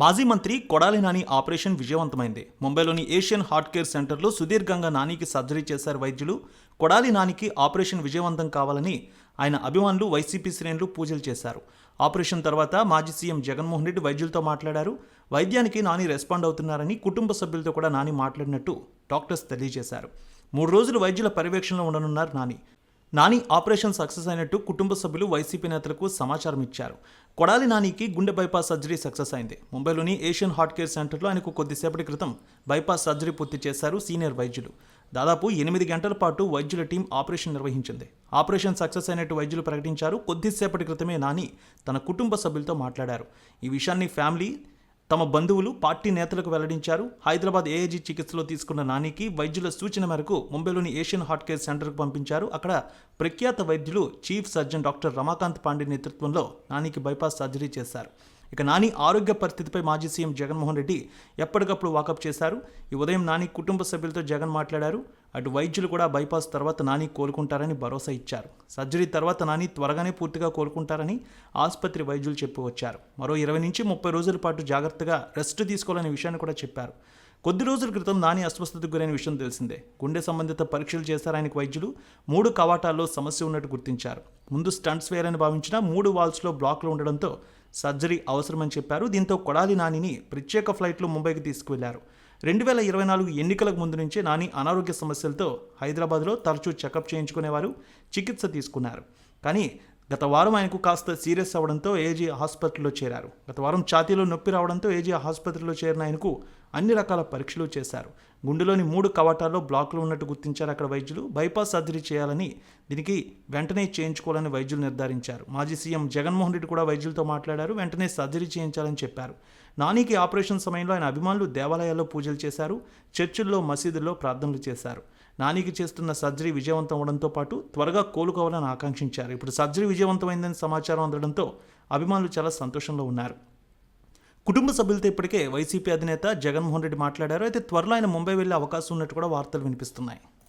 మాజీ మంత్రి కొడాలి నాని ఆపరేషన్ విజయవంతమైంది. ముంబైలోని ఏషియన్ హార్ట్ కేర్ సెంటర్లో సుదీర్ఘంగా నానికి సర్జరీ చేశారు వైద్యులు. కొడాలి నానికి ఆపరేషన్ విజయవంతం కావాలని ఆయన అభిమానులు వైసీపీ శ్రేణులు పూజలు చేశారు. ఆపరేషన్ తర్వాత మాజీ సీఎం జగన్మోహన్ రెడ్డి వైద్యులతో మాట్లాడారు. వైద్యానికి నాని రెస్పాండ్ అవుతున్నారని కుటుంబ సభ్యులతో కూడా నాని మాట్లాడినట్టు డాక్టర్స్ తెలియజేశారు. మూడు రోజులు వైద్యుల పర్యవేక్షణలో ఉండనున్నారు నాని. నాని ఆపరేషన్ సక్సెస్ అయినట్టు కుటుంబ సభ్యులు వైసీపీ నేతలకు సమాచారం ఇచ్చారు. కొడాలి నానికి గుండె బైపాస్ సర్జరీ సక్సెస్ అయింది. ముంబైలోని ఏషియన్ హార్ట్ కేర్ సెంటర్లో ఆయనకు కొద్దిసేపటి క్రితం బైపాస్ సర్జరీ పూర్తి చేశారు సీనియర్ వైద్యులు. దాదాపు ఎనిమిది గంటల పాటు వైద్యుల టీం ఆపరేషన్ నిర్వహించింది. ఆపరేషన్ సక్సెస్ అయినట్టు వైద్యులు ప్రకటించారు. కొద్దిసేపటి క్రితమే నాని తన కుటుంబ సభ్యులతో మాట్లాడారు. ఈ విషయాన్ని ఫ్యామిలీ తమ బంధువులు పార్టీ నేతలకు వెల్లడించారు. హైదరాబాద్ ఏఏజీ చికిత్సలో తీసుకున్న నానికి వైద్యుల సూచన మేరకు ముంబైలోని ఏషియన్ హార్ట్ కేర్ సెంటర్కు పంపించారు. అక్కడ ప్రఖ్యాత వైద్యులు chief surgeon doctor Ramakant Pandey నేతృత్వంలో నానికి బైపాస్ సర్జరీ చేశారు. ఇక నాని ఆరోగ్య పరిస్థితిపై మాజీ సీఎం జగన్మోహన్ రెడ్డి ఎప్పటికప్పుడు వాకప్ చేశారు. ఈ ఉదయం నాని కుటుంబ సభ్యులతో జగన్ మాట్లాడారు. అటు వైద్యులు కూడా బైపాస్ తర్వాత నాని కోలుకుంటారని భరోసా ఇచ్చారు. సర్జరీ తర్వాత నాని త్వరగానే పూర్తిగా కోలుకుంటారని ఆసుపత్రి వైద్యులు చెప్పి వచ్చారు. మరో ఇరవై నుంచి ముప్పై రోజుల పాటు జాగ్రత్తగా రెస్ట్ తీసుకోవాలనే విషయాన్ని కూడా చెప్పారు. కొద్ది రోజుల క్రితం నాని అస్వస్థతకు గురైన విషయం తెలిసిందే. గుండె సంబంధిత పరీక్షలు చేశారు ఆయనకు వైద్యులు మూడు కవాటాల్లో సమస్య ఉన్నట్టు గుర్తించారు. ముందు స్టంట్స్ వేయాలని భావించిన మూడు వాల్స్లో బ్లాక్లు ఉండడంతో సర్జరీ అవసరమని చెప్పారు. దీంతో కొడాలి నానిని ప్రత్యేక ఫ్లైట్లో ముంబైకి తీసుకువెళ్ళారు. రెండు వేల ఇరవై నాలుగు ఎన్నికలకు ముందు నుంచే నాని అనారోగ్య సమస్యలతో హైదరాబాద్లో తరచూ చెకప్ చేయించుకునేవారు చికిత్స తీసుకున్నారు. కానీ గత వారం ఆయనకు కాస్త సీరియస్ అవ్వడంతో ఏజీ హాస్పిటల్లో చేరారు. గత వారం ఛాతీలో నొప్పి రావడంతో ఏజీ ఆసుపత్రిలో చేరిన ఆయనకు అన్ని రకాల పరీక్షలు చేశారు. గుండెలోని మూడు కవాటాల్లో బ్లాక్లు ఉన్నట్టు గుర్తించారు అక్కడ వైద్యులు. బైపాస్ సర్జరీ చేయాలని దీనికి వెంటనే చేయించుకోవాలని వైద్యులు నిర్ధారించారు. మాజీ సీఎం జగన్మోహన్ రెడ్డి కూడా వైద్యులతో మాట్లాడారు. వెంటనే సర్జరీ చేయించాలని చెప్పారు. నానికి ఆపరేషన్ సమయంలో ఆయన అభిమానులు దేవాలయాల్లో పూజలు చేశారు. చర్చిల్లో మసీదుల్లో ప్రార్థనలు చేశారు. నానికి చేస్తున్న సర్జరీ విజయవంతం అవడంతో పాటు త్వరగా కోలుకోవాలని ఆకాంక్షించారు. ఇప్పుడు సర్జరీ విజయవంతమైందని సమాచారం అందడంతో అభిమానులు చాలా సంతోషంలో ఉన్నారు. కుటుంబ సభ్యులతో ఇప్పటికే వైసీపీ అధినేత జగన్మోహన్ రెడ్డి మాట్లాడారు. అయితే త్వరలో ఆయన ముంబై వెళ్ళే అవకాశం ఉన్నట్టు కూడా వార్తలు వినిపిస్తున్నాయి.